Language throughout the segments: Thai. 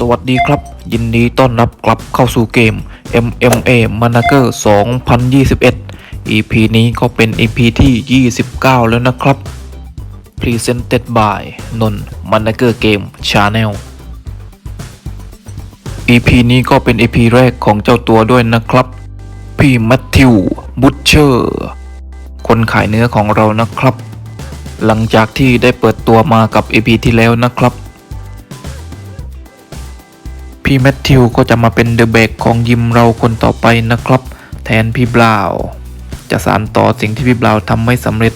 สวัสดีครับ ยินดีต้อนรับกลับเข้าสู่เกม MMA Manager 2021 EP นี้ก็เป็น EP ที่ 29 แล้วนะครับ Presented by นน Manager Game Channel EP นี้ก็เป็น EP แรกของเจ้าตัวด้วยนะครับ พี่แมทธิวบุชเชอร์คนขายเนื้อของเรานะครับ หลังจากที่ได้เปิดตัวมากับ EP ที่แล้วนะครับ พี่แมทธิวก็จะมาเป็นเดอะแบกของยิมเราคนต่อไปนะครับ แทนพี่บราวน์จะสานต่อสิ่งที่พี่บราวน์ทำไม่สำเร็จ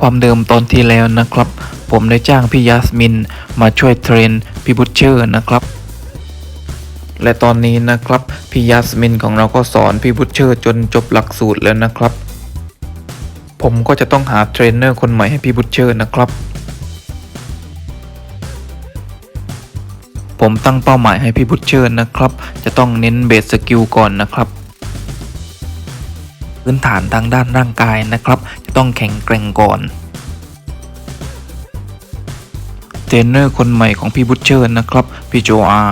ความเดิมตอนที่แล้วนะครับ ผมได้จ้างพี่ยาสมิน มาช่วยเทรนพี่บุชเชอร์นะครับ และตอนนี้นะครับ พี่ยาสมินของเราก็สอนพี่บุชเชอร์จนจบหลักสูตรแล้วนะครับ ผมก็จะต้องหาเทรนเนอร์คนใหม่ให้พี่บุชเชอร์นะครับ ผมตั้งเป้าหมายให้พี่บุชเชอร์นะครับ จะต้องเน้นเบสสกิลก่อนนะครับพื้นฐานทางด้านร่างกายนะครับ จะต้องแข็งแกร่งก่อนเทรนเนอร์คนใหม่ของพี่บุชเชอร์นะครับพี่โจอา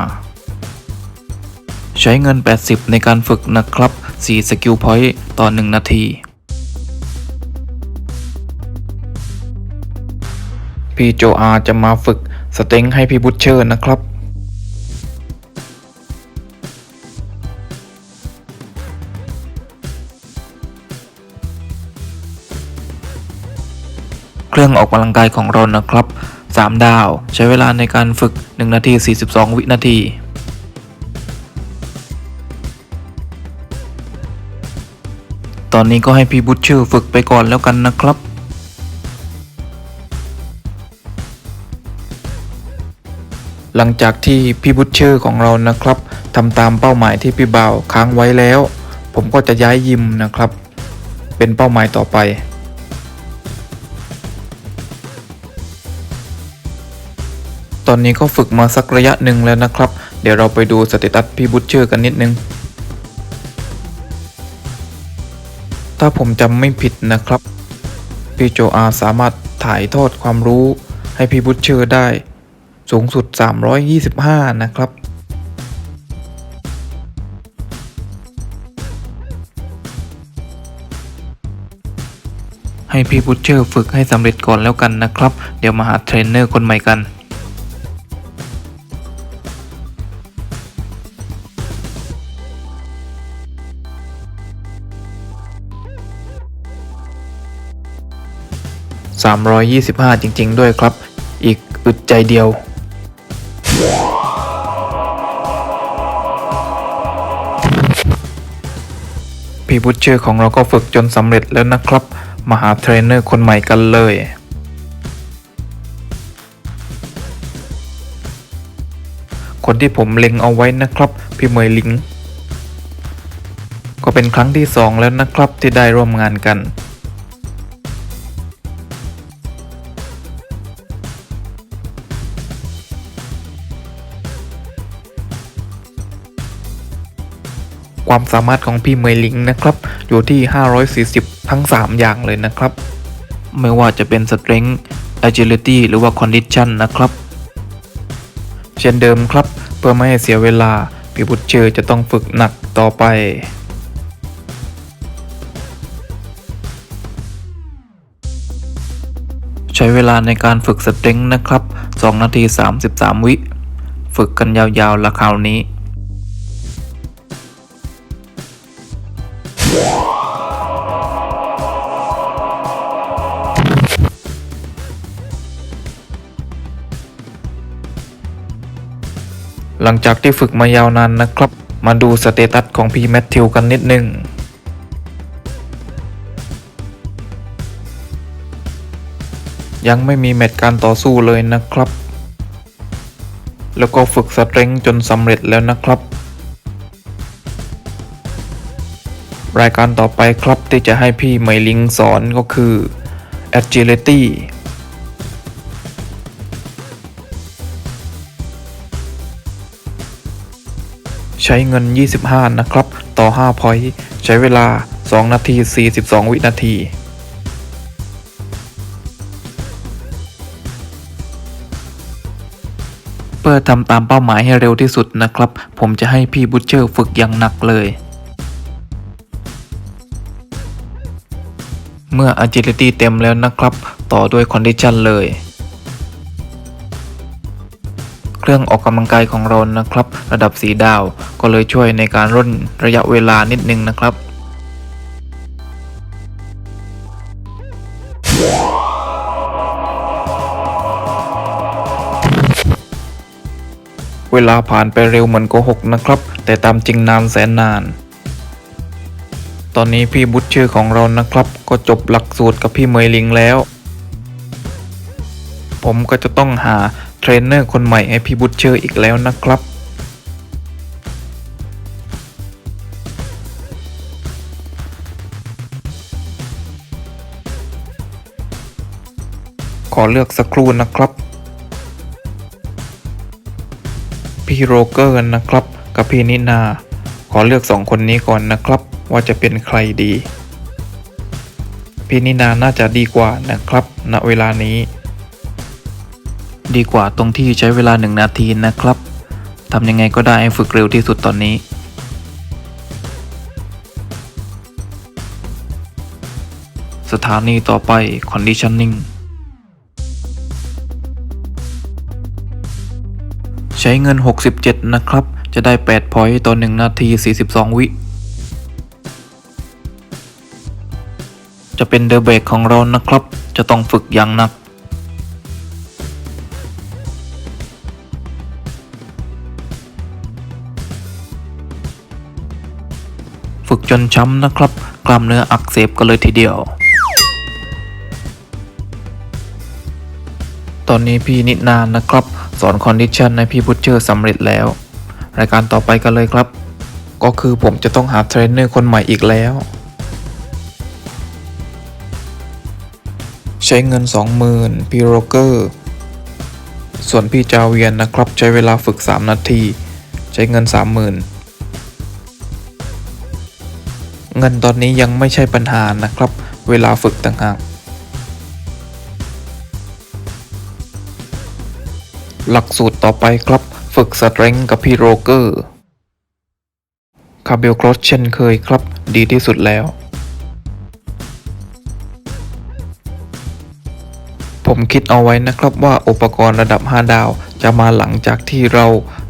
ใช้เงิน 80 ในการฝึกนะครับ 4 สกิลพอยต์ต่อ 1 นาที พี่โจอาจะมาฝึกสเต็งให้พี่บุชเชอร์นะครับ เครื่องออกกำลังกายของเรานะครับ 3 ดาว ใช้เวลาในการฝึก 1 นาที 42 วินาทีตอนนี้ก็ให้พี่บุชเชอร์ฝึกไปก่อนแล้วกันนะครับ หลังจากที่พี่บุชเชอร์ของเรานะครับทำตามเป้าหมายที่พี่บ่าวค้างไว้แล้ว ผมก็จะย้ายยิมนะครับ เป็นเป้าหมายต่อไป ตอนนี้ก็ฝึกมาสักระยะหนึ่งแล้วนะครับ เดี๋ยวเราไปดูสเตตัสพี่บุชเชอร์กันนิดนึง ถ้าผมจำไม่ผิดนะครับ พี่โจอาสามารถถ่ายทอดความรู้ให้พี่บุชเชอร์ได้ สูงสุด 325 นะครับให้พี่บุชเชอร์ฝึกให้สำเร็จก่อนแล้วกันนะครับ เดี๋ยวมาหาเทรนเนอร์คนใหม่กัน 325 จริง ๆ ด้วยครับ อีกอึดใจเดียว พี่บุชเชอร์ของเราก็ฝึกจนสำเร็จแล้วนะครับ มาหาเทรนเนอร์คนใหม่กันเลยคนที่ผมเล็งเอาไว้นะครับ พี่เมยลิง ก็เป็นครั้งที่สองแล้วนะครับที่ได้ร่วมงานกัน ความสามารถของพี่เมยลิงนะครับ อยู่ที่ 540 ทั้ง 3 อย่างเลยนะครับ ไม่ว่าจะเป็น strength agility หรือว่า condition นะครับ เช่นเดิมครับ เพื่อไม่ให้เสียเวลา พี่บุตเชอจะต้องฝึกหนักต่อไปใช้เวลาในการฝึกสเต็งนะครับ 2 นาที 33 วิ ฝึกกันยาวๆละคราวนี้ หลังจากที่ฝึกมายาวนานนะครับ มาดูสเตตัสของพี่แมทธิวกันนิดนึงยังไม่มีแมตช์การต่อสู้เลยนะครับ แล้วก็ฝึกสเตรงจนสำเร็จแล้วนะครับ รายการต่อไปครับที่จะให้พี่ไมลิงสอนก็คือ agility ใช้เงิน 25 นะครับ ต่อ 5 พอยต์ใช้เวลา 2 นาที 42 วินาทีเพื่อทำตามเป้าหมายให้เร็วที่สุดนะครับ ผมจะให้พี่บุชเชอร์ฝึกอย่างหนักเลย เมื่อ agility เต็มแล้วนะครับ ต่อด้วย condition เลย เครื่องออกกำลังกายของเรานะครับ ระดับสีดาว ก็เลยช่วยในการร่นระยะเวลานิดนึงนะครับเวลาผ่านไปเร็วเหมือนโกหกนะครับ แต่ตามจริงนานแสนนาน ตอนนี้พี่บุตเชอร์ของเรานะครับ ก็จบหลักสูตรกับพี่เมยลิงแล้ว ผมก็จะต้องหา เทรนเนอร์คนใหม่ให้พี่บุตเชอร์อีกแล้วนะครับขอเลือกสักครู่นะครับ พี่โรเกอร์นะครับ กับพี่นินา ขอเลือกสองคนนี้ก่อนนะครับ ว่าจะเป็นใครดี พี่นินาน่าจะดีกว่านะครับ ณเวลานี้ ดีกว่าตรงที่ใช้เวลาหนึ่งนาทีนะครับทำยังไงก็ได้ให้ฝึกเร็วที่สุดตอนนี้สถานีต่อไป conditioning ใช้เงิน 67 นะครับ จะได้ 8 พอยต์ต่อ 1 นาที 42 วิ จะเป็นเดอะเบรกของเรานะครับ จะต้องฝึกอย่างหนัก ฝึกจนช้ำนะครับ กล้ามเนื้ออักเสบกันเลยทีเดียว ตอนนี้พี่นิดนานนะครับ สอนคอนดิชันให้พี่บุชเชอร์สำเร็จแล้ว รายการต่อไปกันเลยครับ ก็คือผมจะต้องหาเทรนเนอร์คนใหม่อีกแล้ว ใช้เงิน 20,000พี่โรเกอร์ส่วนพี่จาเวียนนะครับ ใช้เวลาฝึก 3 นาที ใช้เงิน 30,000 เงินตอนนี้ยังไม่ใช่ปัญหานะครับ เวลาฝึกต่างหากหลักสูตรต่อไปครับ ฝึกสเตร n งกับพี่โรเกอร์คาเบลครอสเช่นเคยครับ ดีที่สุดแล้ว ผมคิดเอาไว้นะครับว่าอุปกรณ์ระดับ 5 ดาวจะมาหลังจากที่เรา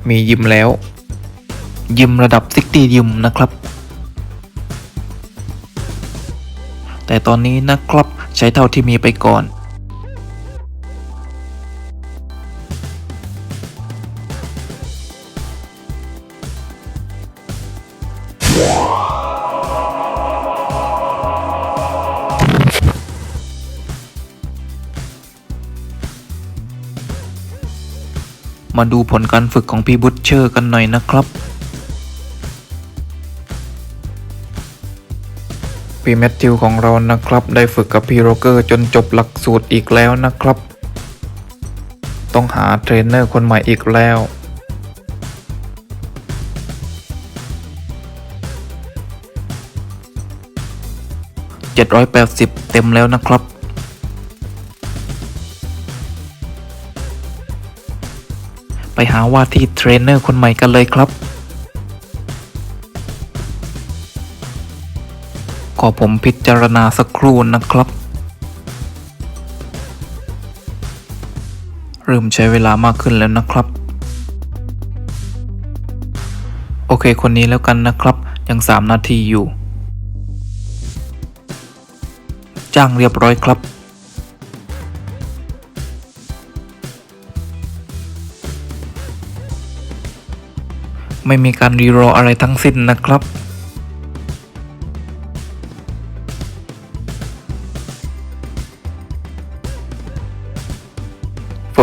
มียิมแล้ว ยิมระดับซิกตียิมนะครับ แต่ตอนนี้นะครับใช้เท่าที่มีไปก่อน มาดูผลการฝึกของพี่บุชเชอร์กันหน่อยนะครับ พี่แมทธิวของเรานะครับ ได้ฝึกกับพี่โรเกอร์จนจบหลักสูตรอีกแล้วนะครับ ต้องหาเทรนเนอร์คนใหม่อีกแล้ว780เต็มแล้วนะครับไปหาว่าที่เทรนเนอร์คนใหม่กันเลยครับ อผมพิจารณาสักครู่นะครับ เริ่มใช้เวลามากขึ้นแล้วนะครับ โอเคคนนี้แล้วกันนะครับ ยัง 3 นาทีอยู่ จ้างเรียบร้อยครับไม่มีการรีรออะไรทั้งสิ้นนะครับ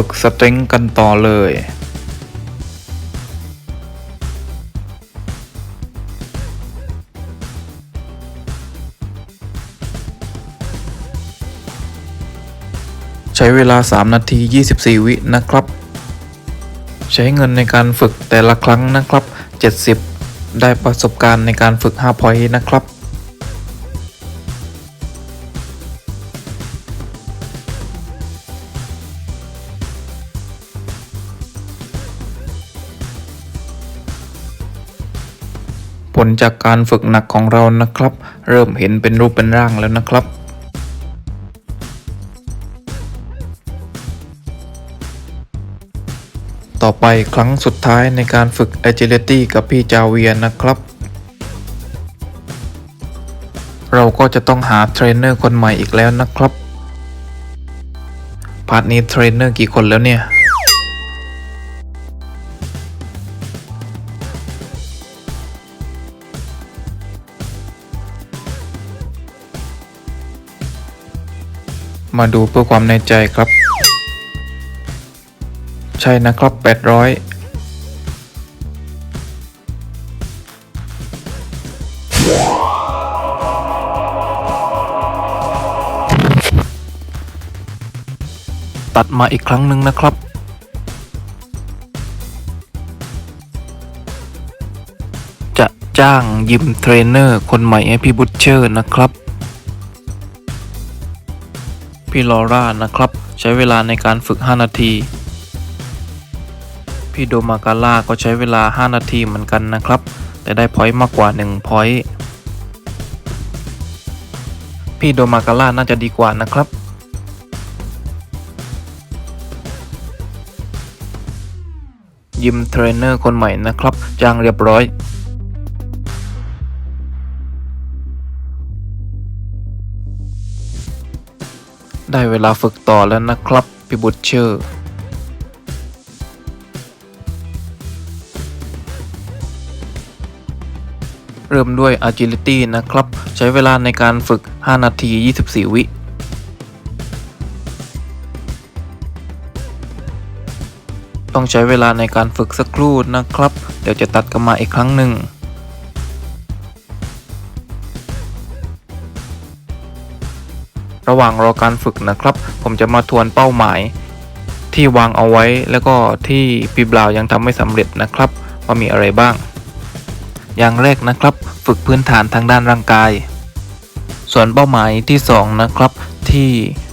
ฝึกสเตรงกันต่อเลย ใช้เวลา 3 นาที 24 วินะครับ ใช้เงินในการฝึกแต่ละครั้งนะครับ 70 ได้ประสบการณ์ในการฝึก5พอยต์นะครับ ลจากการฝึกหนักของเรานะครับ เริ่มเห็นเป็นรูปเป็นร่างแล้วนะครับต่อไปครั้งสุดท้ายในการฝึก agility กับพี่จาเวียนนะครับ เราก็จะต้องหาเทรนเนอร์คนใหม่อีกแล้วนะครับ พาร์ทนี้เทรนเนอร์กี่คนแล้วเนี่ย มาดูเพื่อความแน่ใจครับ ใช่นะครับ 800ตัดมาอีกครั้งหนึ่งนะครับ จะจ้างยิมเทรนเนอร์คนใหม่ให้พี่บุชเชอร์นะครับ พี่ลอร่านะครับ ใช้เวลาในการฝึก 5 นาที พี่โดมาการ่าก็ใช้เวลา 5 นาทีเหมือนกันนะครับ แต่ได้พอยต์มากกว่า1พอยต์พี่โดมาการ่าน่าจะดีกว่านะครับยิมเทรนเนอร์คนใหม่นะครับจ้างเรียบร้อย ได้เวลาฝึกต่อแล้วนะครับ พี่บุชเชอร์ เริ่มด้วย agility นะครับ ใช้เวลาในการฝึก 5 นาที 24 วิต้องใช้เวลาในการฝึกสักครู่นะครับ เดี๋ยวจะตัดกลับมาอีกครั้งหนึ่ง ระหว่างรอการฝึกนะครับ ผมจะมาทวนเป้าหมาย ที่วางเอาไว้แล้วก็ที่ปีบลาวยังทำไม่สำเร็จนะครับ ว่ามีอะไรบ้าง อย่างแรกนะครับ ฝึกพื้นฐานทางด้านร่างกาย ส่วนเป้าหมายที่ 2 นะครับ ที่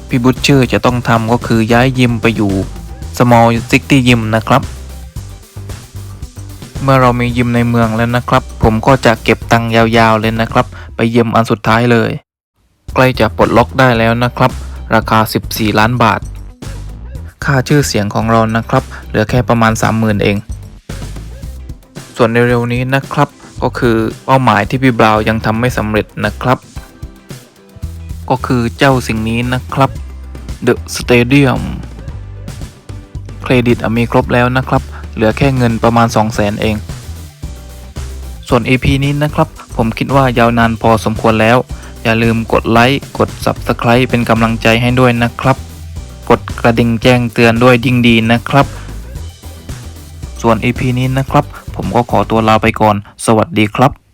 พี่บุชเชอร์จะต้องทำก็คือย้ายยิมไปอยู่ small city ยิมนะครับ เมื่อเรามียิมในเมืองแล้วนะครับ ผมก็จะเก็บตังค์ยาวๆเลยนะครับ ไปยิมอันสุดท้ายเลย กล้จะปลดล็อกได้แล้วนะครับ ราคา 14 ล้านบาท ค่าชื่อเสียงของเรานะครับ เหลือแค่ประมาณ 30,000 เอง ส่วนเร็วๆนี้นะครับ ก็คือเป้าหมายที่พี่บราวยังทำไม่สำเร็จนะครับ ก็คือเจ้าสิ่งนี้นะครับ The Stadium เครดิตอะมีครบแล้วนะครับ เหลือแค่เงินประมาณ 200,000 เองส่วน EP นี้นะครับ ผมคิดว่ายาวนานพอสมควรแล้ว อย่าลืมกดไลค์กด Subscribe เป็นกำลังใจให้ด้วยนะครับ กดกระดิ่งแจ้งเตือนด้วยยิ่งดีนะครับ ส่วน EP นี้นะครับ ผมก็ขอตัวลาไปก่อน สวัสดีครับ